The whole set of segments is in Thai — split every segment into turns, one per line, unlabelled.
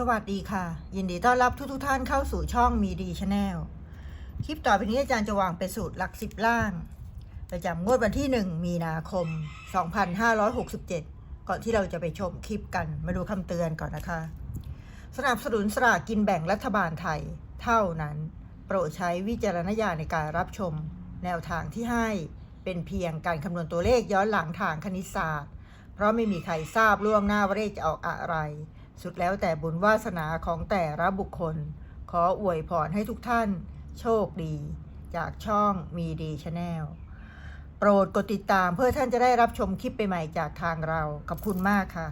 สวัสดีค่ะ ยินดีต้อนรับทุกทุกท่านเข้าสู่ช่องมีดีชาแนลคลิปต่อไปนี้อาจารย์จะวางเป็นสูตรหลักสิบล่าง ประจำงวดวันที่ 1 มีนาคม 2567 ก่อนที่เราจะไปชมคลิปกันมาดูคำเตือนก่อนนะคะ สนับสนุนสลากกินแบ่งรัฐบาลไทย เท่านั้น โปรดใช้วิจารณญาณในการรับชม แนวทางที่ให้เป็นเพียงการคำนวณตัวเลขย้อนหลังทางคณิตศาสตร์ เพราะไม่มีใครทราบล่วงหน้าว่าเลขจะออกอะไร สุดแล้วแต่บุญวาสนาของแต่ละบุคคล ขออวยพรให้ทุกท่าน โชคดี จากช่องมีดีชาแนลโปรดกดติดตามเพื่อท่านจะได้รับชมคลิปใหม่ๆจากทางเรา ขอบคุณมากค่ะ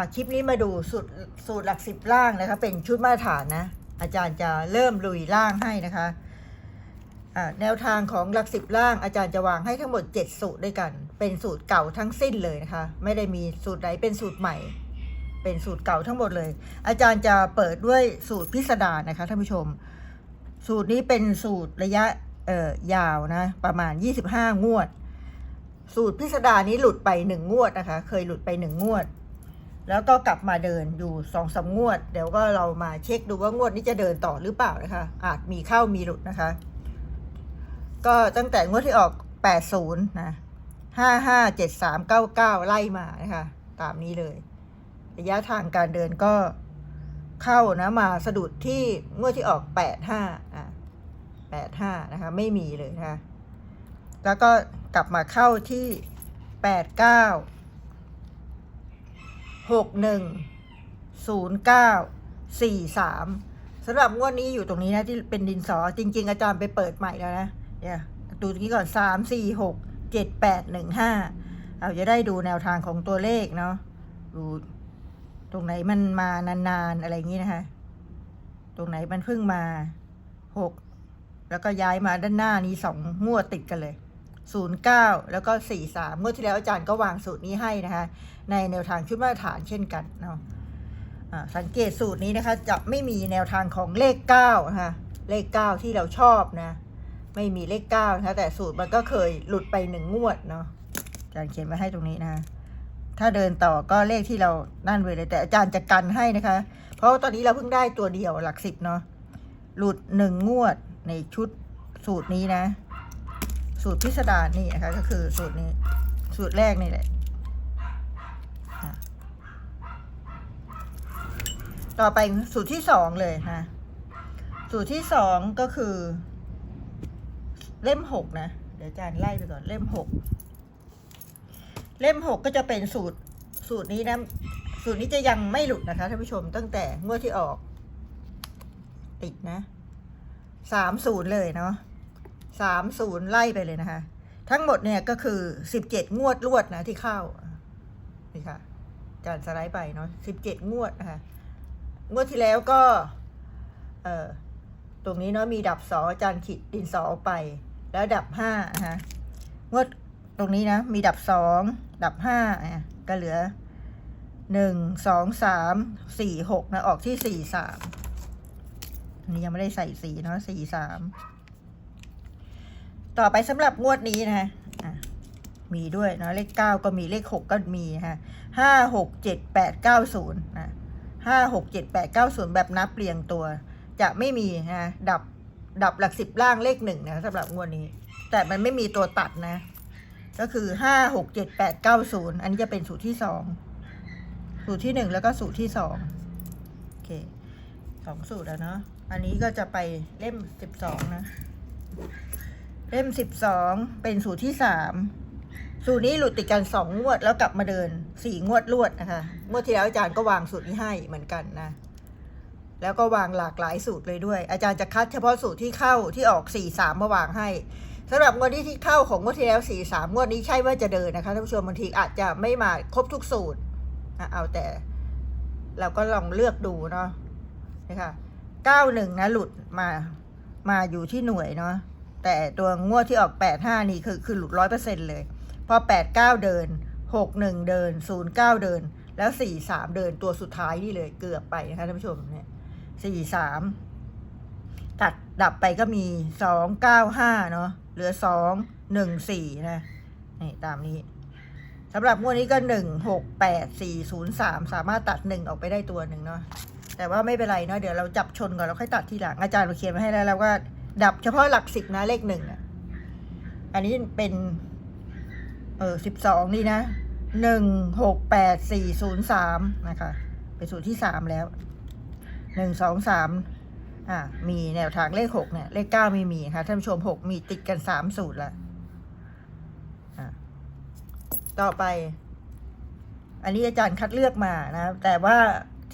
ะคลิปนี้มาดูสูตรสูตรหลักสิบล่างนะคะ เป็นชุดมาตรฐานนะ อาจารย์จะเริ่มลุยล่างให้นะคะะแนวทางของหลักสิบล่างอาจารย์จะวางให้ทั้งหมด 7 สูตรด้วยกัน เป็นสูตรเก่าทั้งสิ้นเลยนะคะ ไม่ได้มีสูตรใดเป็นสูตรใหม่ เป็นสูตรเก่าทั้งหมดเลย อาจารย์จะเปิดด้วยสูตรพิสดารนะคะท่านผู้ชม สูตรนี้เป็นสูตรระยะเอ่อยาวนะ ประมาณ 25 งวด สูตรพิสดารนี้หลุดไปหนึ่งงวดนะคะ เคยหลุดไปหนึ่งงวด แล้วก็กลับมาเดินอยู่สองสามงวด เดี๋ยวก็เรามาเช็คดูว่างวดนี้จะเดินต่อหรือเปล่านะคะ อาจมีเข้ามีหลุดนะคะ ก็ตั้งแต่งวดที่ออก 80 นะ 55 73 99 ไล่มานะคะ ตามนี้เลย ระยะทางการเดินก็เข้านะมาสะดุดที่งวดที่ออก85อะ85นะคะไม่มีเลยนะคะแล้วก็กลับมาเข้าที่89 61 09 43สำหรับงวดนี้อยู่ตรงนี้นะที่เป็นดินสอจริง ๆ อาจารย์ไปเปิดใหม่แล้วนะเนี่ยดูตรงนี้ก่อน3 4 6 7 8 1 5เราจะได้ดูแนวทางของตัวเลขเนาะดู ตรงไหนมันมานานๆอะไรอย่างนี้นะคะ ตรงไหนมันเพิ่งมาหกแล้วก็ย้ายมาด้านหน้านี้สองงวดติดกันเลยศูนย์เก้าแล้วก็สี่สามงวดที่แล้วอาจารย์ก็วางสูตรนี้ให้นะคะ ในแนวทางชุดมาตรฐานเช่นกันเนาะสังเกตสูตรนี้นะคะ จะไม่มีแนวทางของเลขเก้านะคะเลขเก้าที่เราชอบนะ ไม่มีเลขเก้านะคะแต่สูตรมันก็เคยหลุดไปหนึ่งงวดเนาะอาจารย์เขียนไว้ให้ตรงนี้นะคะ ถ้าเดินต่อก็เลขที่เรานั่นไว้เลย แต่อาจารย์จะกันให้นะคะ เพราะว่าตอนนี้เราเพิ่งได้ตัวเดียวหลักสิบเนาะหลุดหนึ่งงวดในชุดสูตรนี้นะ สูตรพิสดารนี่นะคะ ก็คือสูตรนี้ สูตรแรกนี่แหละต่อไปสูตรที่สองเลยนะสูตรที่สองก็คือ เล่มหกนะ เดี๋ยวอาจารย์ไล่ไปก่อนเล่มหก เล่มหกก็จะเป็นสูตรสูตรนี้นะ สูตรนี้จะยังไม่หลุดนะคะท่านผู้ชมตั้งแต่งวดที่ออก ติดนะสามศูนย์เลยเนาะสามศูนย์ไล่ไปเลยนะคะ ทั้งหมดเนี่ยก็คือสิบเจ็ดงวดรวดนะที่เข้านี่ค่ะจานสไลด์ไปเนาะสิบเจ็ดงวดนะคะงวดที่แล้วก็ เอ่อตรงนี้เนาะมีดับสองจารย์ขีดดินสออไป แล้วดับห้านะคะงวด ตรงนี้นะ มีดับสองดับห้าอะก็เหลือหนึ่งสองสามสี่หกนะออกที่สี่สามอันนี้ยังไม่ได้ใส่สีเนาะสี่สามต่อไปสำหรับงวดนี้นะะมีด้วยเนาะเลขเก้าก็มีเลขหกก็มีนะคะห้าหกเจ็ดแปดเก้าศูนย์นะห้าหกเจ็ดแปดเก้าศูนย์แบบนับเรียงตัว จะไม่มีนะดับดับหลักสิบล่างเลขหนึ่งนะสำหรับงวดนี้ แต่มันไม่มีตัวตัดนะ ก็คือห้าหกเจ็ดแปดเก้าศูนย์อันนี้จะเป็นสูตรที่สองสูตรที่หนึ่งแล้วก็สูตรที่สองโอเคสองสูตรแล้วเนาะอันนี้ก็จะไปเล่มสิบสองนะ เล่มสิบสองเป็นสูตรที่สามสูตรนี้หลุดติดกันสองงวดแล้วกลับมาเดินสี่งวดรวดนะคะงวดที่แล้วอาจารย์ก็วางสูตรนี้ให้เหมือนกันนะแล้วก็วางหลากหลายสูตรเลยด้วย อาจารย์จะคัดเฉพาะสูตรที่เข้าที่ออกสี่สามมาวางให้ สำหรับงวดนี้ที่เข้าของงวดที่แล้วสี่สามงวดนี้ใช่ว่าจะเดินนะคะท่านผู้ชมบางทีอาจจะไม่มาครบทุกสูตรอะเอาแต่ เราก็ลองเลือกดูเนาะนะคะเก้าหนึ่งนะหลุดมามาอยู่ที่หน่วยเนาะแต่ตัวงวดที่ออกแปดห้านี่คือคือหลุดร้อยเปอร์เซ็นเลย พอแปดเก้าเดินหกหนึ่งเดินศูนย์เก้าเดิน แล้วสี่สามเดินตัวสุดท้ายนี่เลยเกือบไปนะคะท่านผู้ชมเนี่ยสี่สามตัดดับไปก็มีสองเก้าห้าเนาะ เหลือสองหนึ่งสี่นะนี่ตามนี้สำหรับงวดนี้ก็หนึ่งหกแปดสี่ศูนย์สามสามารถตัดหนึ่งออกไปได้ตัวหนึ่งเนาะแต่ว่าไม่เป็นไรเนาะเดี๋ยวเราจับชนก่อนแล้วค่อยตัดทีหลังอาจารย์เราเขียนมาให้แล้วแล้วก็ดับเฉพาะหลักสิบนะเลขหนึ่งอันนี้เป็นเออสิบสองนี่นะหนึ่งหกแปดสี่ศูนย์สามนะคะเป็นสูตรที่สามแล้วหนึ่งสองสาม อ่ามีแนวทางเลขหกเนี่ย เลขเก้าไม่มีค่ะท่านผู้ชมหกมีติดกันสามสูตรละอ่าต่อไป อันนี้อาจารย์คัดเลือกมานะ แต่ว่า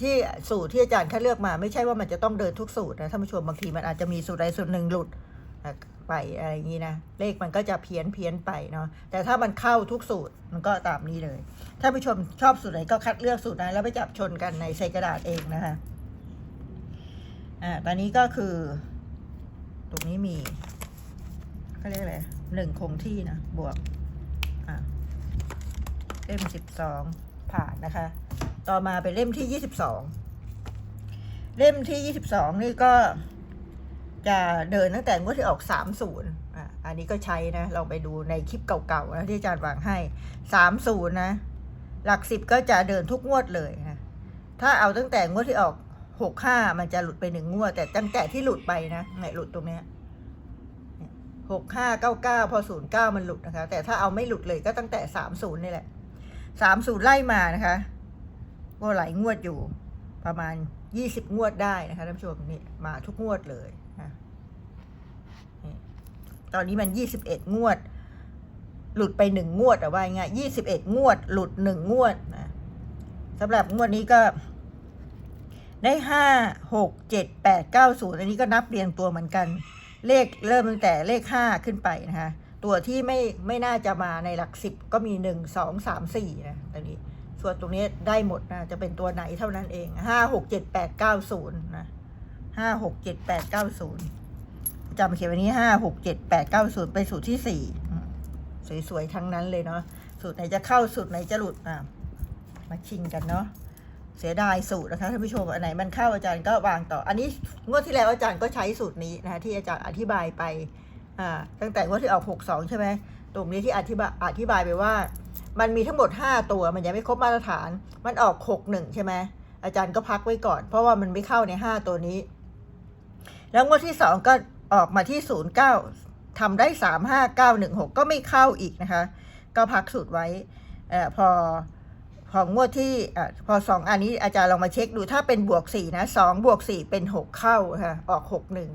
ที่สูตรที่อาจารย์คัดเลือกมา ไม่ใช่ว่ามันจะต้องเดินทุกสูตรนะท่านผู้ชมบางทีมันอาจจะมีสูตรใดสูตรหนึ่งหลุดไปอะไรอย่างนี้นะเลขมันก็จะเพี้ยนเพี้ยนไปเนาะแต่ถ้ามันเข้าทุกสูตรมันก็ตามนี้เลย ถ้าผู้ชมชอบสูตรไหนก็คัดเลือกสูตรนั้นแล้วไปจับชนกันในใส่กระดาษเองนะคะ อ่าตอนนี้ก็คือ ตรงนี้มีเขาเรียกอะไรหนึ่งคงที่นะ บวก อ่าเล่มสิบสองผ่านนะคะ ต่อมาเป็นเล่มที่ยี่สิบสองเล่มที่ยี่สิบสองนี่ก็จะเดินตั้งแต่งวดที่ออกสามศูนย์อะอันนี้ก็ใช้นะเราไปดูในคลิปเก่าๆนะที่อาจารย์วางให้สามศูนย์นะ หลักสิบก็จะเดินทุกงวดเลยนะ ถ้าเอาตั้งแต่งวดที่ออก หกห้ามันจะหลุดไปหนึ่งงวด แต่ตั้งแต่ที่หลุดไปนะเนี่ยหลุดตรงเนี้ยหกห้าเก้าเก้าพอศูนย์เก้ามันหลุดนะคะ แต่ถ้าเอาไม่หลุดเลยก็ตั้งแต่สามศูนย์นี่แหละสามสูตรไล่มานะคะก็หลายงวดอยู่ประมาณยี่สิบงวดได้นะคะท่านผู้ชมนี่มาทุกงวดเลยนะตอนนี้มันยี่สิบเอ็ดงวด หลุดไปหนึ่งงวดแต่ว่าไงยี่สิบเอ็ดงวด หลุดหนึ่งงวดนะสำหรับงวดนี้ก็ ได้ห้าหกเจ็ดแปดเก้าศูนย์อันนี้ก็นับเรียงตัวเหมือนกัน เลขเริ่มตั้งแต่เลขห้าขึ้นไปนะคะ ตัวที่ไม่ไม่น่าจะมาในหลักสิบก็มีหนึ่งสองสามสี่นะตอนนี้ ส่วนตรงนี้ได้หมดนะจะเป็นตัวไหนเท่านั้นเองห้าหกเจ็ดแปดเก้าศูนย์นะห้าหกเจ็ดแปดเก้าศูนย์จำเขียนวันนี้ห้าหกเจ็ดแปดเก้าศูนย์ไปสูตรที่สี่สวยๆทั้งนั้นเลยเนาะสูตรไหนจะเข้าสูตรไหนจะหลุดอะมาชิงกันเนาะ เสียดายสูตรนะคะท่านผู้ชมอันไหนมันเข้าอาจารย์ก็วางต่อ อันนี้งวดที่แล้วอาจารย์ก็ใช้สูตรนี้นะคะที่อาจารย์อธิบายไปตั้งแต่งวดที่ออก 62 ใช่ไหมตรงนี้ที่อธิบายอธิบายไปว่า มันมีทั้งหมด 5 ตัวมันยังไม่ครบมาตรฐาน มันออก 61 ใช่ไหมอาจารย์ก็พักไว้ก่อน เพราะว่ามันไม่เข้าใน 5 ตัวนี้ แล้วงวดที่ 2 ก็ออกมาที่ 09ทำได้ 35916 ก็ไม่เข้าอีกนะคะ ก็พักสูตรไว้อพอ พองงวดที่อพอสองอันนี้อาจารย์ลองมาเช็คดูถ้าเป็นบวกสี่นะสองบวกสี่เป็นหกเข้าค่ะออกหกหนึ่ง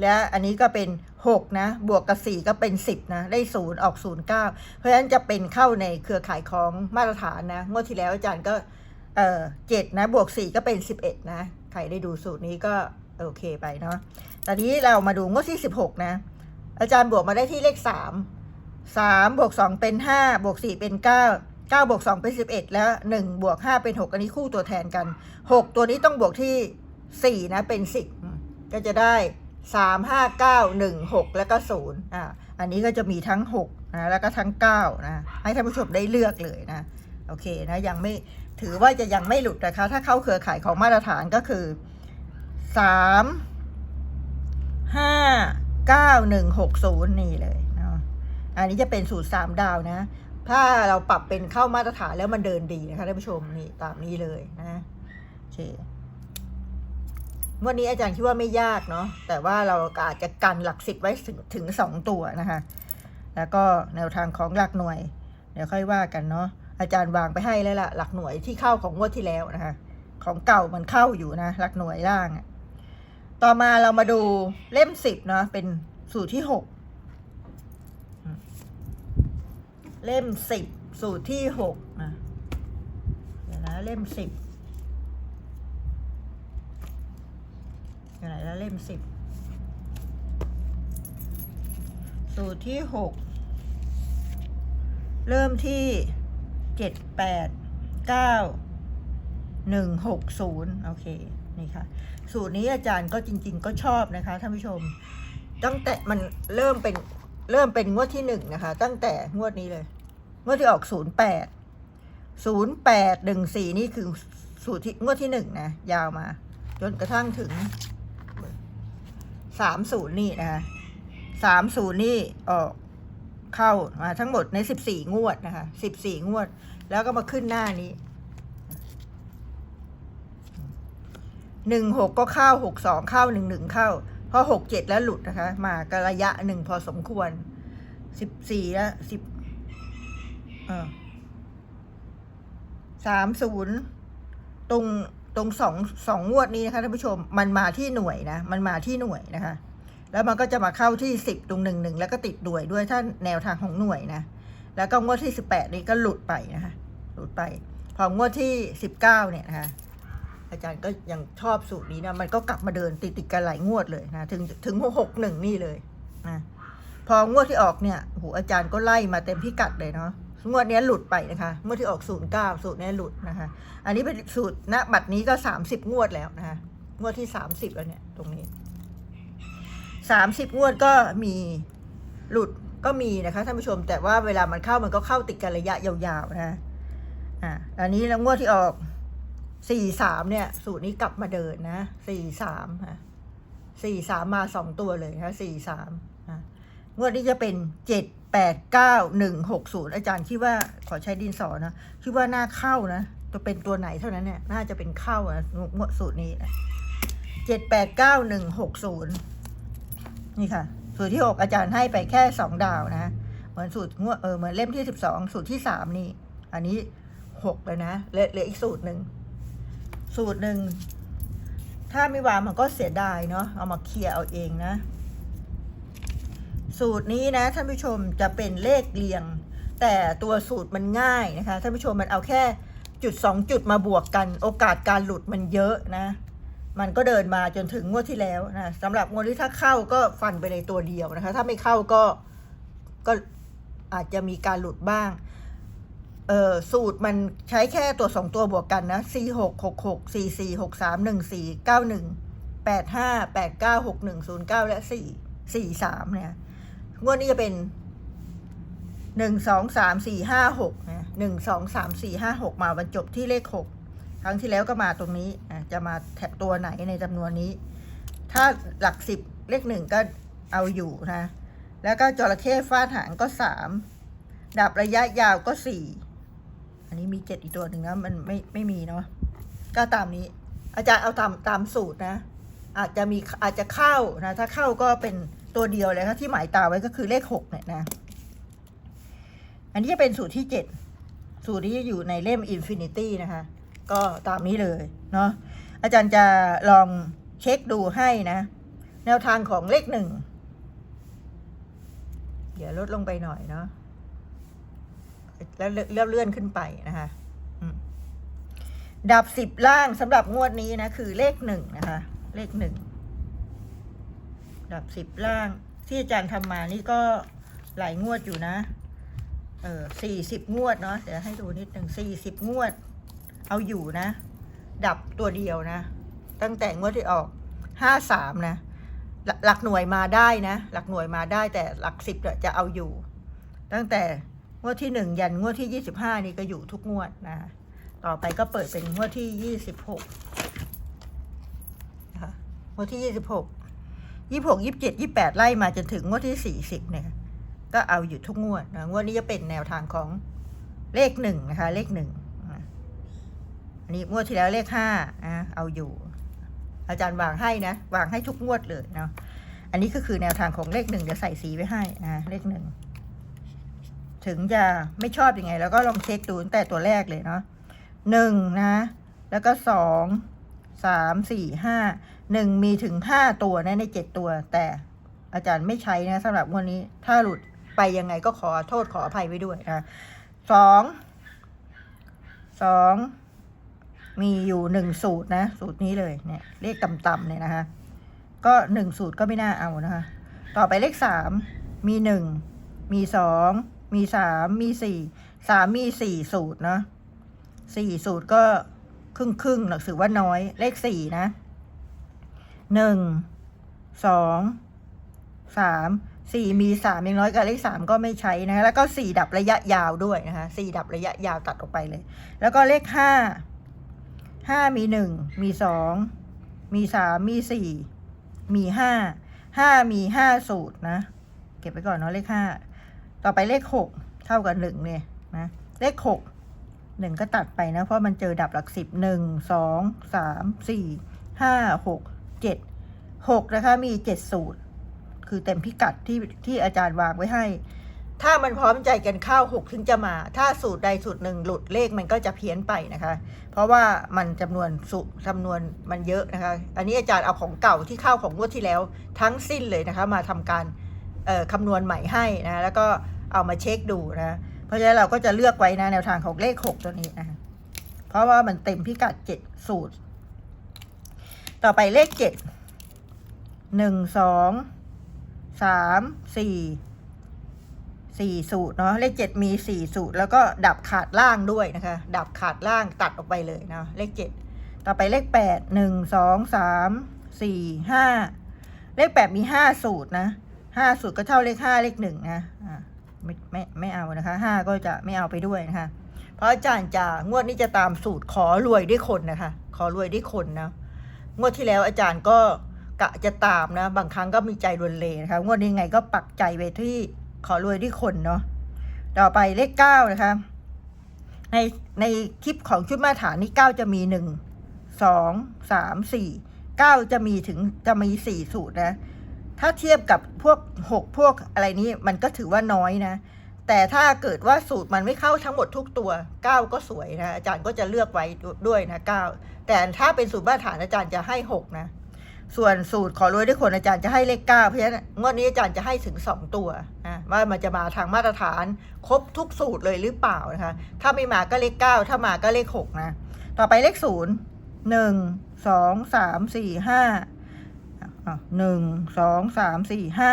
และอันนี้ก็เป็นหกนะบวกกับสี่ก็เป็นสิบนะได้ศูนย์ออกศูนย์เก้าเพราะฉะนั้นจะเป็นเข้าในเครือข่ายของมาตรฐานนะงวดที่แล้วอาจารย์ก็เออเจ็ดนะบวกสี่ก็เป็นสิบเอ็ดนะใครได้ดูสูตรนี้ก็โอเคไปเนาะตอนนี้เรามาดูงวดที่สิบหกนะอาจารย์บวกมาได้ที่เลขสามสามบวกสองเป็นห้าบวกสี่เป็นเก้า เก้าบวกสองเป็นสิบเอ็ดแล้วหนึ่งบวกห้าเป็นหกอันนี้คู่ตัวแทนกันหกตัวนี้ต้องบวกที่สี่นะ เป็นสิบก็จะได้สามห้าเก้าหนึ่งหกแล้วก็ศูนย์อ่า อันนี้ก็จะมีทั้งหกนะ แล้วก็ทั้งเก้านะ ให้ท่านผู้ชมได้เลือกเลยนะ โอเคนะ ยังไม่ ถือว่าจะยังไม่หลุดนะคะ ถ้าเข้าเครือข่ายของมาตรฐานก็คือสามห้าเก้าหนึ่งหกศูนย์นี่เลยอันนี้จะเป็นสูตรสามดาวนะ ถ้าเราปรับเป็นเข้ามาตรฐานแล้วมันเดินดีนะคะท่านผู้ชมนี่ตามนี้เลยนะโอเควันนี้อาจารย์คิดว่าไม่ยากเนาะแต่ว่าเราอาจจะกันหลักสิบไว้ถึงถึงสองตัวนะคะ แล้วก็แนวทางของหลักหน่วย เดี๋ยวค่อยว่ากันเนาะอาจารย์วางไปให้แล้วล่ะ หลักหน่วยที่เข้าของงวดที่แล้วนะคะ ของเก่ามันเข้าอยู่นะ หลักหน่วยล่างอะต่อมาเรามาดูเล่มสิบเนาะเป็นสูตรที่หก เล่มสิบสูตรที่หกนะเดี๋ยวนะเล่มสิบอยู่ไหนแล้วเล่มสิบสูตรที่หกเริ่มที่เจ็ดแปดเก้าหนึ่งหกศูนย์โอเค นี่ค่ะ สูตรนี้อาจารย์ก็จริง ๆ ก็ชอบนะคะท่านผู้ชม ตั้งแต่มันเริ่มเป็น เริ่มเป็นงวดที่หนึ่งนะคะ ตั้งแต่งวดนี้เลย งวดที่ออกศูนย์แปดศูนย์แปดหนึ่งสี่นี่คือสูตรที่งวดที่หนึ่งนะ ยาวมา จนกระทั่งถึงสามศูนย์นี่นะคะสามศูนย์นี่ออกเข้ามาทั้งหมดในสิบสี่งวดนะคะสิบสี่งวด แล้วก็มาขึ้นหน้านี้หนึ่งหกก็เข้าหกสองเข้าหนึ่งหนึ่งเข้า พอหกเจ็ดแล้วหลุดนะคะ มากระยะหนึ่งพอสมควรสิบสี่แล้วสิบสามศูนย์ตรงตรงสองสองงวดนี้นะคะท่านผู้ชมมันมาที่หน่วยนะ มันมาที่หน่วยนะคะ แล้วมันก็จะมาเข้าที่สิบตรงหนึ่งหนึ่งแล้วก็ติดหน่วยด้วยถ้าแนวทางของหน่วยนะ แล้วก็งวดที่สิบแปดนี้ก็หลุดไปนะคะหลุดไป พองวดที่สิบเก้าเนี่ยนะคะ อาจารย์ก็ยังชอบสูตรนี้นะมันก็กลับมาเดินติดติดกันหลายงวดเลยนะถึงถึงหกหนึ่งนี่เลยนะพองวดที่ออกเนี่ยโหอาจารย์ก็ไล่มาเต็มพิกัดเลยเนาะงวดนี้หลุดไปนะคะงวดที่ออกศูนย์เก้าสูตรนี้หลุดนะคะ อันนี้เป็นสูตรณบัตรนี้ก็สามสิบงวดแล้วนะคะงวดที่สามสิบแล้วเนี่ยตรงนี้สามสิบงวดก็มีหลุดก็มีนะคะท่านผู้ชมแต่ว่าเวลามันเข้ามันก็เข้าติดกันระยะยาวๆนะอ่าอันนี้แล้วงวดที่ออก สี่สามเนี่ย สูตรนี้กลับมาเดินนะสี่สามค่ะสี่สามมาสองตัวเลยนะสี่สามงวดนี้จะเป็นเจ็ดแปดเก้าหนึ่งหกศูนย์อาจารย์คิดว่าขอใช้ดินสอนะคิดว่าน่าเข้านะจะเป็นตัวไหนเท่านั้นเนี่ยน่าจะเป็นเข้านะงวดสูตรนี้นะเจ็ดแปดเก้าหนึ่งหกศูนย์นี่ค่ะ สูตรที่หกอาจารย์ให้ไปแค่สองดาวนะเหมือนสูตรงวดเออเหมือนเล่มที่สิบสองสูตรที่สามนี่ อันนี้หกเลยนะเลือเหลืออีกสูตรหนึ่ง สูตรหนึ่ง ถ้าไม่วางมันก็เสียดายเนาะเอามาเคลียร์เอาเองนะ สูตรนี้นะท่านผู้ชมจะเป็นเลขเรียง แต่ตัวสูตรมันง่ายนะคะท่านผู้ชมมันเอาแค่จุดสองจุดมาบวกกัน โอกาสการหลุดมันเยอะนะ มันก็เดินมาจนถึงงวดที่แล้วนะสำหรับงวดที่ถ้าเข้าก็ฟันไปในตัวเดียวนะคะ ถ้าไม่เข้าก็ก็อาจจะมีการหลุดบ้าง เออสูตรมันใช้แค่ตัวสองตัวบวกกันนะสี่หกหกหกสี่สี่หกสามหนึ่งสี่เก้าหนึ่งแปดห้าแปดเก้าหกหนึ่งศูนย์เก้าและสี่สี่สามเนี่ยงวดนี้จะเป็นหนึ่งสองสามสี่ห้าหกนะหนึ่งสองสามสี่ห้าหกมาบรรจบที่เลขหกครั้งที่แล้วก็มาตรงนี้จะมาแทะตัวไหนในจำนวนนี้ ถ้าหลักสิบเลขหนึ่งก็เอาอยู่นะ แล้วก็จระเข้ฟาดหางก็สามดับระยะยาวก็สี่ อันนี้มีเจ็ดอีกตัวหนึ่งนะมันไม่ไม่มีเนาะก็ตามนี้ อาจารย์เอาตามตามสูตรนะ อาจจะมีอาจจะเข้านะ ถ้าเข้าก็เป็นตัวเดียวเลยครับที่หมายตาไว้ก็คือเลขหกเนี่ยนะ อันนี้จะเป็นสูตรที่เจ็ดสูตรที่อยู่ในเล่ม Infinity นะคะ ก็ตามนี้เลยเนาะอาจารย์จะลองเช็คดูให้นะ แนวทางของเลขหนึ่ง เดี๋ยวลดลงไปหน่อยเนาะ แล้วเลื่อนเลื่อนขึ้นไปนะคะดับสิบล่างสำหรับงวดนี้นะ คือเลขหนึ่งนะคะ เลขหนึ่งดับสิบล่างที่อาจารย์ทำมานี่ก็หลายงวดอยู่นะ เออสี่สิบงวดเนาะเดี๋ยวให้ดูนิดหนึ่งสี่สิบงวด เอาอยู่นะ ดับตัวเดียวนะ ตั้งแต่งวดที่ออกห้าสามนะหลักหน่วยมาได้นะ หลักหน่วยมาได้แต่หลักสิบจะเอาอยู่ ตั้งแต่ งวดที่หนึ่งยันงวดที่ยี่สิบห้านี่ก็อยู่ทุกงวดนะต่อไปก็เปิดเป็นงวดที่ยี่สิบหกนะคะงวดที่ยี่สิบหกยี่หกยี่สิบเจ็ดยี่แปดไล่มาจนถึงงวดที่สี่สิบเนี่ย ก็เอาอยู่ทุกงวดนะงวดนี้จะเป็นแนวทางของเลขหนึ่งนะคะ เลขหนึ่งอันนี้งวดที่แล้วเลขห้าอะเอาอยู่ อาจารย์วางให้นะวางให้ทุกงวดเลยเนาะอันนี้ก็คือแนวทางของเลขหนึ่งเดี๋ยวใส่สีไว้ให้นะเลขหนึ่ง ถึงจะไม่ชอบอยังไง แล้วก็ลองเช็คดูตั้งแต่ตัวแรกเลยเนาะหนึ่งนะ แล้วก็สองสามสี่ห้าหนึ่งมีถึงห้าตัวนะในเจ็ดตัว แต่อาจารย์ไม่ใช้นะสำหรับวันนี้ถ้าหลุดไปยังไงก็ขอโทษขออภัยไว้ด้วยนะสองสองมีอยู่หนึ่งสูตรนะ สูตรนี้เลยเนี่ยเลขต่ำๆเลยนะคะก็หนึ่งสูตรก็ไม่น่าเอานะคะ ต่อไปเลขสามมีหนึ่งมีสอง มีสามมีสี่สามมีสี่สูตรเนาะสี่สูตรก็ครึ่งครึ่งหนักสือว่าน้อย เลขสี่นะหนึ่งสองสามสี่มีสามยังน้อยกับเลขสามก็ไม่ใช้นะคะแล้วก็สี่ดับระยะยาวด้วยนะคะสี่ดับระยะยาวตัดออกไปเลย แล้วก็เลขห้าห้ามีหนึ่งมีสองมีสามมีสี่มีห้าห้ามีห้าสูตรนะ เก็บไปก่อนเนาะเลขห้า ต่อไปเลขหกเท่ากับหนึ่งเนี่ยนะเลขหกหนึ่งก็ตัดไปนะ เพราะมันเจอดับหลักสิบหนึ่งสองสามสี่ห้าหกเจ็ดหกนะคะมีเจ็ดสูตร คือเต็มพิกัดที่ที่อาจารย์วางไว้ให้ ถ้ามันพร้อมใจกันเข้าหกถึงจะมา ถ้าสูตรใดสูตรหนึ่งหลุดเลขมันก็จะเพี้ยนไปนะคะ เพราะว่ามันจำนวนสุจำนวนมันเยอะนะคะ อันนี้อาจารย์เอาของเก่าที่เข้าของงวดที่แล้วทั้งสิ้นเลยนะคะ มาทำการ คำนวณใหม่ให้นะแล้วก็เอามาเช็คดูนะ เพราะฉะนั้นเราก็จะเลือกไว้นะแนวทางของเลขหกตัวนี้นะเพราะว่ามันเต็มพิกัดเจ็ดสูตร ต่อไปเลขเจ็ดหนึ่งสองสามสี่สี่สูตรเนาะเลขเจ็ดมีสี่สูตร แล้วก็ดับขาดล่างด้วยนะคะ ดับขาดล่างตัดออกไปเลยเนาะเลขเจ็ดต่อไปเลขแปดหนึ่งสองสามสี่ห้าเลขแปดมีห้าสูตรนะ ห้าสูตรก็เท่าเลขห้าเลขหนึ่งนะอ่าไม่ไม่ไม่เอานะคะห้าก็จะไม่เอาไปด้วยนะคะเพราะอาจารย์จะงวดนี้จะตามสูตรขอรวยด้วยคนนะคะ ขอรวยด้วยคนนะงวดที่แล้วอาจารย์ก็กะจะตามนะ บางครั้งก็มีใจรวนเลนะคะงวดนี้ไงก็ปักใจไปที่ขอรวยด้วยคนเนาะต่อไปเลขเก้านะคะ ในในคลิปของชุดมาตรฐานนี่เก้าจะมีหนึ่งสองสามสี่เก้าจะมีถึงจะมีสี่สูตรนะ ถ้าเทียบกับพวกหกพวกอะไรนี้มันก็ถือว่าน้อยนะ แต่ถ้าเกิดว่าสูตรมันไม่เข้าทั้งหมดทุกตัวเก้าก็สวยนะ อาจารย์ก็จะเลือกไว้ด้วยนะเก้าแต่ถ้าเป็นสูตรมาตรฐานอาจารย์จะให้หกนะ ส่วนสูตรขอรวยด้วยคนอาจารย์จะให้เลขเก้าเพราะฉะนั้นงวดนี้อาจารย์จะให้ถึงสองตัวนะว่ามันจะมาทางมาตรฐานครบทุกสูตรเลยหรือเปล่านะคะ ถ้าไม่มาก็เลขเก้าถ้ามาก็เลขหกนะ ต่อไปเลขศูนย์หนึ่งสองสามสี่ หนึ่งสองสามสี่ห้า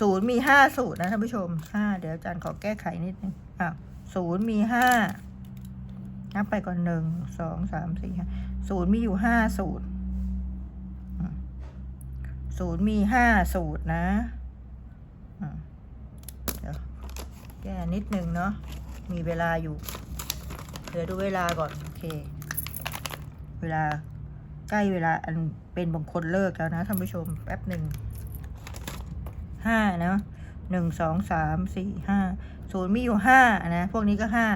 ศูนย์มีห้าสูตรนะท่านผู้ชมห้าเดี๋ยวอาจารย์ขอแก้ไขนิดนึงอะศูนย์มีห้านับไปก่อนหนึ่งสองสามสี่ห้าศูนย์มีอยู่ห้าสูตรศูนย์มีห้าสูตรนะเดี๋ยวแก้นิดนึงเนาะมีเวลาอยู่ เดี๋ยวดูเวลาก่อน โอเค เวลา ใกล้เวลาอันเป็นบางคนเลิกแล้วนะท่านผู้ชมแป๊บหนึ่งห้านะหนึ่งสองสามสี่ห้าศูนย์มีอยู่ห้านะ พวกนี้ก็ห้า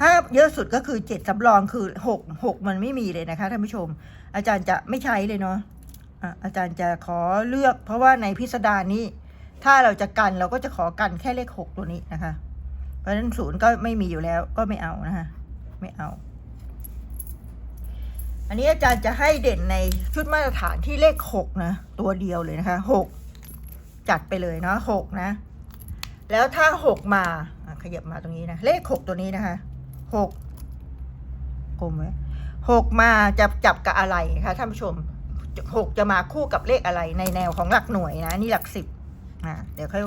ห้าเยอะสุดก็คือเจ็ดสำรองคือหกหกมันไม่มีเลยนะคะท่านผู้ชม อาจารย์จะไม่ใช้เลยเนาะอะอาจารย์จะขอเลือก เพราะว่าในพิสดารนี้ ถ้าเราจะกันเราก็จะขอกันแค่เลขหกตัวนี้นะคะ เพราะฉะนั้นศูนย์ก็ไม่มีอยู่แล้วก็ไม่เอานะคะ ไม่เอา อันนี้อาจารย์จะให้เด่นในชุดมาตรฐานที่เลขหกนะ ตัวเดียวเลยนะคะหกจัดไปเลยเนาะหกนะ แล้วถ้าหกมาขยับมาตรงนี้นะ เลขหกตัวนี้นะคะหกกลมไว้หกมาจะจับกับอะไรคะท่านผู้ชมหกจะมาคู่กับเลขอะไรในแนวของหลักหน่วยนะ นี่หลักสิบอ่าเดี๋ยวค่อย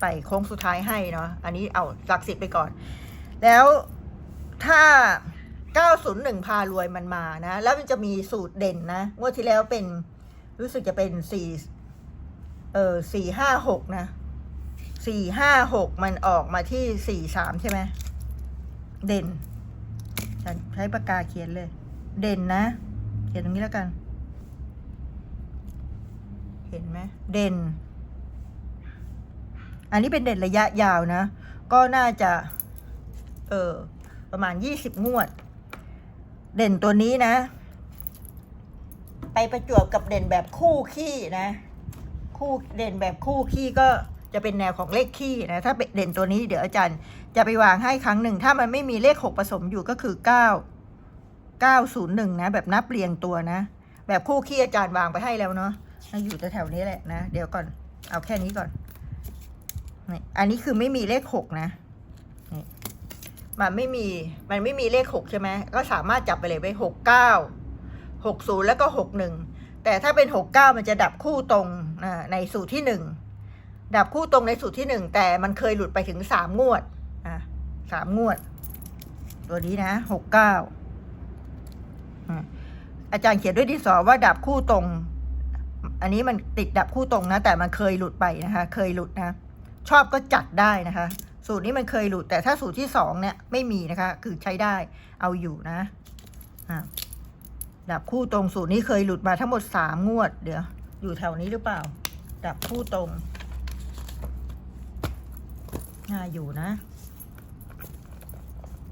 ไปโค้งสุดท้ายให้เนาะอันนี้เอาหลักสิบไปก่อน แล้วถ้า 901 พารวยมันมานะ แล้วมันจะมีสูตรเด่นนะงวดที่แล้วเป็นรู้สึกจะเป็นสี่เออสี่ห้าหกนะสี่ห้าหกมันออกมาที่สี่สามใช่ไหมเด่นฉันใช้ปากกาเขียนเลย เด่นนะ เขียนตรงนี้แล้วกัน เห็นไหมเด่น อันนี้เป็นเด่นระยะยาวนะ ก็น่าจะ เออประมาณยี่สิบงวด เด่นตัวนี้นะ ไปประจวบกับเด่นแบบคู่ขี้นะ คู่เด่นแบบคู่ขี้ก็จะเป็นแนวของเลขขี้นะ ถ้าเป็นเด่นตัวนี้เดี๋ยวอาจารย์จะไปวางให้ครั้งหนึ่ง ถ้ามันไม่มีเลขหกผสมอยู่ก็คือเก้าเก้าศูนย์หนึ่งนะ แบบนับเรียงตัวนะ แบบคู่ขี้อาจารย์วางไปให้แล้วเนาะอยู่แถวๆนี้แหละนะ เดี๋ยวก่อน เอาแค่นี้ก่อน อันนี้คือไม่มีเลขหกนะ มันไม่มีมันไม่มีเลขหกใช่ไหมก็สามารถจับไปเลยไปหกเก้าหกศูนย์แล้วก็หกหนึ่งแต่ถ้าเป็นหกเก้ามันจะดับคู่ตรงในสูตรที่หนึ่งดับคู่ตรงในสูตรที่หนึ่งแต่มันเคยหลุดไปถึงสามงวดอ่าสามงวด ตัวนี้นะหกเก้าอาจารย์เขียนด้วยดินสอว่าดับคู่ตรง อันนี้มันติดดับคู่ตรงนะ แต่มันเคยหลุดไปนะคะ เคยหลุดนะ ชอบก็จัดได้นะคะ สูตรนี้มันเคยหลุด แต่ถ้าสูตรที่สองเนี่ยไม่มีนะคะ คือใช้ได้เอาอยู่นะอ่าดับคู่ตรงสูตรนี้เคยหลุดมาทั้งหมดสามงวด เดี๋ยว อยู่แถวนี้หรือเปล่า ดับคู่ตรงน่าอยู่นะ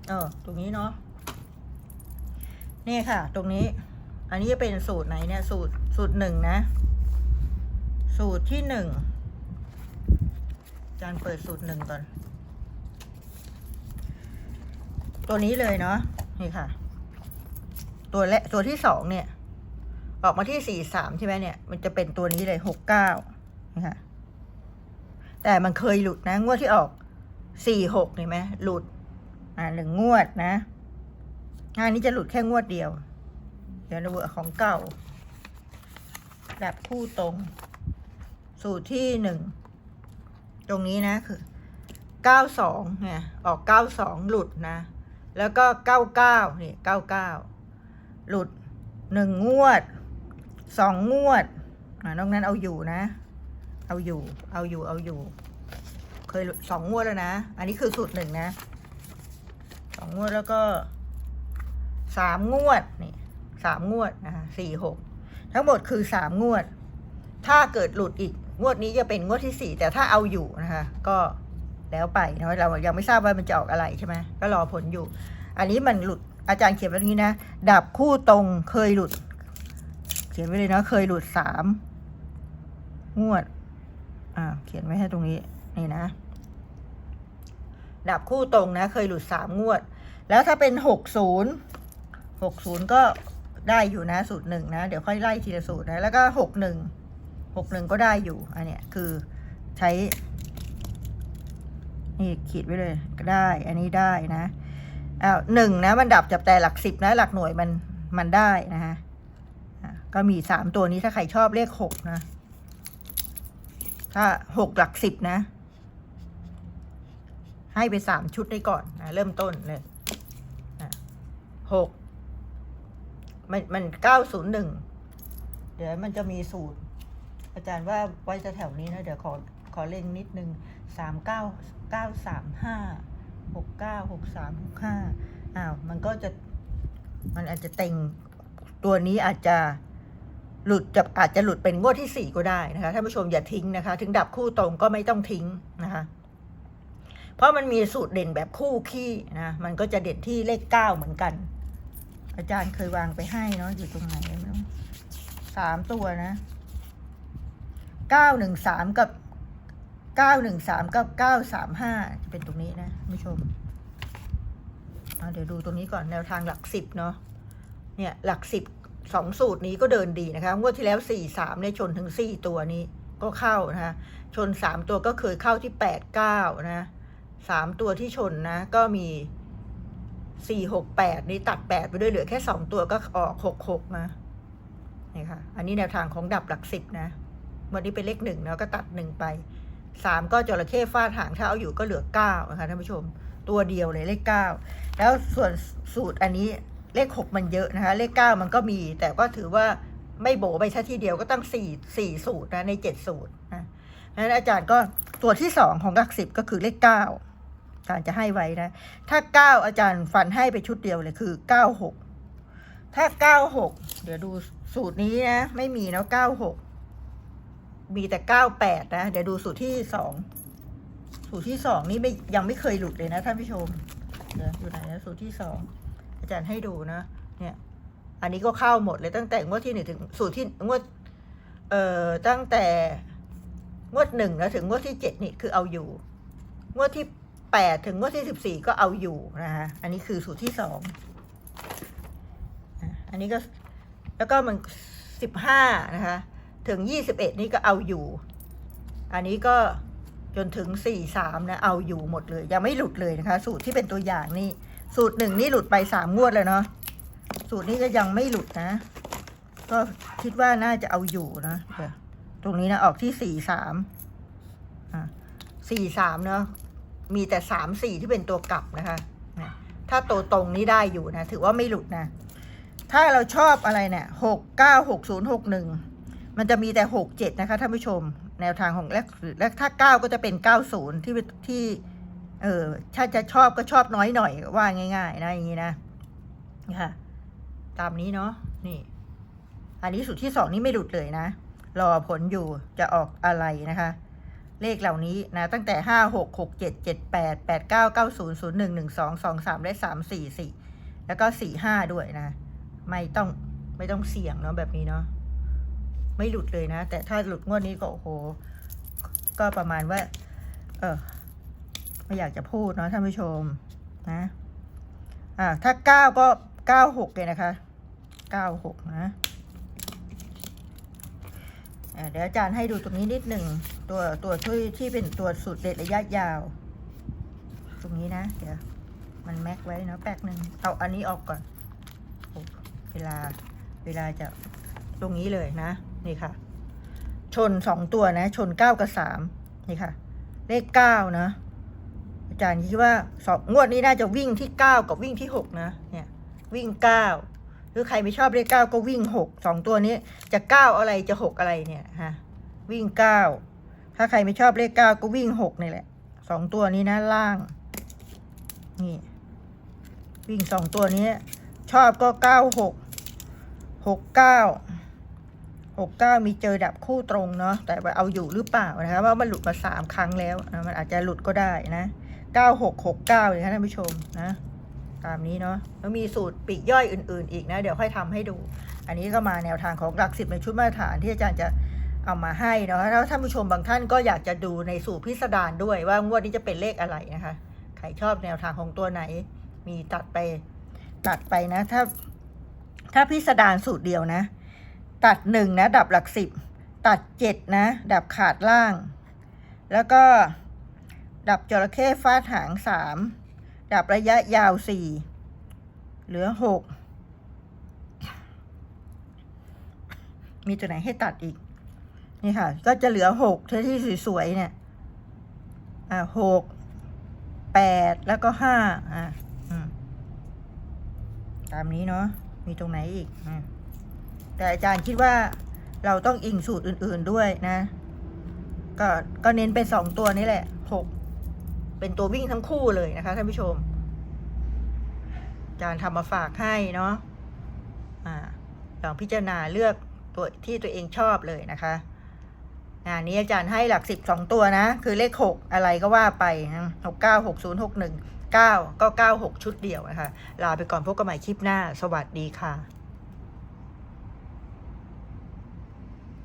เออ ตรงนี้เนาะนี่ค่ะ ตรงนี้ อันนี้จะเป็นสูตรไหนเนี่ย สูตรสูตรหนึ่งนะ สูตรที่หนึ่งอาจารเปิดสูตรหนึ่งก่อน ตัวนี้เลยเนาะนี่ค่ะ ตัวและตัวที่สองเนี่ย ออกมาที่สี่สามใช่ไหมเนี่ย มันจะเป็นตัวนี้เลยหกเก้านี่ค่ะ แต่มันเคยหลุดนะ งวดที่ออกสี่หกเห็นไหมหลุด อ่าหนึ่งงวดนะงานนี้จะหลุดแค่งวดเดียว เดี๋ยวเราเวอของเก่าดับคู่ตรง สูตรที่หนึ่ง ตรงนี้นะคือเก้าสองเนี่ย ออกเก้าสองหลุดนะ แล้วก็เก้าเก้านี่เก้าเก้าหลุดหนึ่งงวดสองงวดอ่านอกนั้นเอาอยู่นะ เอาอยู่ เอาอยู่ เอาอยู่ เคยสองงวดแล้วนะ อันนี้คือสูตรหนึ่งนะสองงวดแล้วก็สามงวดนี่สามงวดนะคะสี่หกทั้งหมดคือสามงวด ถ้าเกิดหลุดอีกงวดนี้จะเป็นงวดที่สี่แต่ถ้าเอาอยู่นะคะ ก็ แล้วไปนะเรายังไม่ทราบว่ามันจะออกอะไรใช่ไหมก็รอผลอยู่ อันนี้มันหลุดอาจารย์เขียนไว้ตรงนี้นะดับคู่ตรงเคยหลุด เขียนไว้เลยนะเคยหลุดสามงวด อ่า เขียนไว้ให้ตรงนี้นี่นะดับคู่ตรงนะ เคยหลุดสามงวด แล้วถ้าเป็นหกศูนย์หกศูนย์ก็ได้อยู่นะสูตรหนึ่งนะ เดี๋ยวค่อยไล่ทีละสูตรนะ แล้วก็หกหนึ่งหกหนึ่งก็ได้อยู่ อันเนี้ยคือใช้ นี่ขีดไว้เลยก็ได้ อันนี้ได้นะอ้าวหนึ่งนะ มันดับจับแต่หลักสิบนะ หลักหน่วยมันมันได้นะฮะก็มีสามตัวนี้ถ้าใครชอบเลขหกนะ ถ้าหกหลักสิบนะ ให้ไปสามชุดได้ก่อนนะเริ่มต้นเลยหกมันมันเก้าศูนย์หนึ่งเดี๋ยวมันจะมีสูตร อาจารย์ว่าไว้จะแถวนี้นะ เดี๋ยวขอขอเล็งนิดนึงสามเก้า เก้าสามห้าหกเก้าหกสามหกห้าอ้าวมันก็จะมันอาจจะเต็งตัวนี้อาจจะหลุดจะอาจจะหลุดเป็นงวดที่สี่ก็ได้นะคะท่านผู้ชมอย่าทิ้งนะคะ ถึงดับคู่ตรงก็ไม่ต้องทิ้งนะคะ เพราะมันมีสูตรเด่นแบบคู่ขี้นะมันก็จะเด่นที่เลขเก้าเหมือนกัน อาจารย์เคยวางไปให้เนาะอยู่ตรงไหนไม่รู้สามตัวนะเก้าหนึ่งสามกับ เก้าหนึ่งสามกับเก้าสามห้าจะเป็นตรงนี้นะผู้ชมเอาเดี๋ยวดูตรงนี้ก่อนแนวทางหลักสิบเนาะเนี่ยหลักสิบสองสูตรนี้ก็เดินดีนะคะงวดที่แล้วสี่สามเนี่ยชนถึงสี่ตัวนี้ก็เข้านะคะชนสามตัวก็เคยเข้าที่แปดเก้านะสามตัวที่ชนนะก็มีสี่หกแปดนี่ตัดแปดไปด้วยเหลือแค่สองตัวก็ออกหกหกนะนี่ค่ะ อันนี้แนวทางของดับหลักสิบนะวันนี้เป็นเลขหนึ่งแล้วก็ตัดหนึ่งไป สามก็จระเข้ฟาดหางถ้าเอาอยู่ก็เหลือเก้านะคะท่านผู้ชม ตัวเดียวเลยเลขเก้าแล้วส่วนสูตรอันนี้เลขหกมันเยอะนะคะ เลขเก้ามันก็มี แต่ก็ถือว่าไม่โบไปซะทีเดียวก็ตั้งสี่สี่สูตรนะในเจ็ดสูตรนะเพราะฉะนั้นอาจารย์ก็ตัวที่สองของหลักสิบก็คือเลขเก้าอาจารย์จะให้ไว้นะ ถ้าเก้าอาจารย์ฟันให้ไปชุดเดียวเลยคือเก้าหกถ้าเก้าหกเดี๋ยวดูสูตรนี้นะ ไม่มีนะเก้าหก มีแต่เก้าแปดนะ เดี๋ยวดูสูตรที่สองสูตรที่สองนี่ไม่ยังไม่เคยหลุดเลยนะท่านผู้ชมเดี๋ยวอยู่ไหนนะสูตรที่สองอาจารย์ให้ดูนะเนี่ย อันนี้ก็เข้าหมดเลยตั้งแต่งวดที่หนึ่งถึงสูตรที่งวดเอ่อตั้งแต่งวดหนึ่งแล้วถึงงวดที่เจ็ดนี่คือเอาอยู่ งวดที่แปดถึงงวดที่สิบสี่ก็เอาอยู่นะคะอันนี้คือสูตรที่สองอันนี้ก็แล้วก็มันสิบห้านะคะ ถึงยี่สิบเอ็ดนี่ก็เอาอยู่ อันนี้ก็จนถึงสี่สามนะ เอาอยู่หมดเลย ยังไม่หลุดเลยนะคะ สูตรที่เป็นตัวอย่างนี่ สูตรหนึ่งนี่หลุดไปสามงวดเลยเนาะ สูตรนี้ก็ยังไม่หลุดนะ ก็คิดว่าน่าจะเอาอยู่นะ ตรงนี้นะออกที่สี่สามอะสี่สามเนาะ มีแต่สามสี่ที่เป็นตัวกลับนะคะถ้าตัวตรงนี้ได้อยู่นะ ถือว่าไม่หลุดนะ ถ้าเราชอบอะไรเนี่ยหกเก้าหกศูนย์หกหนึ่ง มันจะมีแต่หกเจ็ดนะคะท่านผู้ชม แนวทางของแรกและถ้าเก้าก็จะเป็นเก้าศูนย์ที่ที่ เออถ้าจะชอบก็ชอบน้อยหน่อยว่าง่าย ๆ นะอย่างนี้นะค่ะ ตามนี้เนาะนี่ อันนี้สูตรที่สองนี่ไม่หลุดเลยนะ รอผลอยู่จะออกอะไรนะคะ เลขเหล่านี้นะ ตั้งแต่ห้าหกหกเจ็ดเจ็ดแปดแปดเก้าเก้าศูนย์ศูนย์หนึ่งหนึ่งสองสองสามและสามสี่สี่แล้วก็สี่ห้าด้วยนะ ไม่ต้องไม่ต้องเสี่ยงเนาะแบบนี้เนาะ ไม่หลุดเลยนะ แต่ถ้าหลุดงวดนี้ก็โอ้โห ก็ประมาณว่า เออไม่อยากจะพูดเนาะท่านผู้ชมนะ อ่า ถ้าเก้าก็เก้าหกเลยนะคะเก้าหกนะเดี๋ยวอาจารย์ให้ดูตรงนี้นิดหนึ่งตัวตัวช่วยที่เป็นตัวสูตรเด็ดระยะยาว ตรงนี้นะ เดี๋ยวมันแม็กไว้เนาะแป๊กหนึ่งเอาอันนี้ออกก่อนเวลาเวลาจะตรงนี้เลยนะ นี่ค่ะ ชนสองตัวนะ ชนเก้ากับสามนี่ค่ะ เลขเก้านะอาจารย์คิดว่าสองงวดนี้น่าจะวิ่งที่เก้ากับวิ่งที่หกนะ เนี่ย วิ่งเก้าหรือใครไม่ชอบเลขเก้าก็วิ่งหกสองตัวนี้จะเก้าอะไรจะหกอะไรเนี่ยฮะวิ่งเก้าถ้าใครไม่ชอบเลขเก้าก็วิ่งหกนี่แหละสองตัวนี้นะล่าง นี่ วิ่งสองตัวนี้ ชอบก็เก้าหกหกเก้า หกเก้ามีเจอดับคู่ตรงเนาะแต่ว่าเอาอยู่หรือเปล่านะคะว่ามันหลุดมาสามครั้งแล้วนะมันอาจจะหลุดก็ได้นะเก้าหกหกเก้าเลยนะท่านผู้ชมนะตามนี้เนาะแล้วมีสูตรปีกย่อยอื่น ๆ อีกนะ เดี๋ยวค่อยทำให้ดู อันนี้ก็มาแนวทางของหลักสิบในชุดมาตรฐานที่อาจารย์จะเอามาให้เนาะแล้วท่านผู้ชมบางท่านก็อยากจะดูในสูตรพิสดารด้วยว่างวดนี้จะเป็นเลขอะไรนะคะใครชอบแนวทางของตัวไหน มีตัดไปตัดไปนะ ถ้า ถ้าพิสดารสูตรเดียวนะ ตัดหนึ่งนะ ดับหลักสิบ ตัดเจ็ดนะ ดับขาดล่าง แล้วก็ดับจระเข้ฟาดหางสามดับระยะยาวสี่เหลือหกมีตัวไหนให้ตัดอีก นี่ค่ะ ก็จะเหลือหกที่ที่สวยๆเนี่ย อ่าหกแปดแล้วก็ห้าอ่าตามนี้เนาะมีตรงไหนอีกอม แต่อาจารย์คิดว่าเราต้องอิงสูตรอื่น ๆด้วยนะ ก็ก็เน้นเป็นสองตัวนี้แหละหกเป็นตัววิ่งทั้งคู่เลยนะคะท่านผู้ชม อาจารย์ทำมาฝากให้เนาะอ่าลองพิจารณาเลือกตัวที่ตัวเองชอบเลยนะคะงานนี้อาจารย์ให้หลักสิบสองตัวนะ คือเลขหกอะไรก็ว่าไปหกเก้าหกศูนย์หกหนึ่งเก้าก็เก้าหกชุดเดียวนะคะ ลาไปก่อนพบกันใหม่คลิปหน้า สวัสดีค่ะ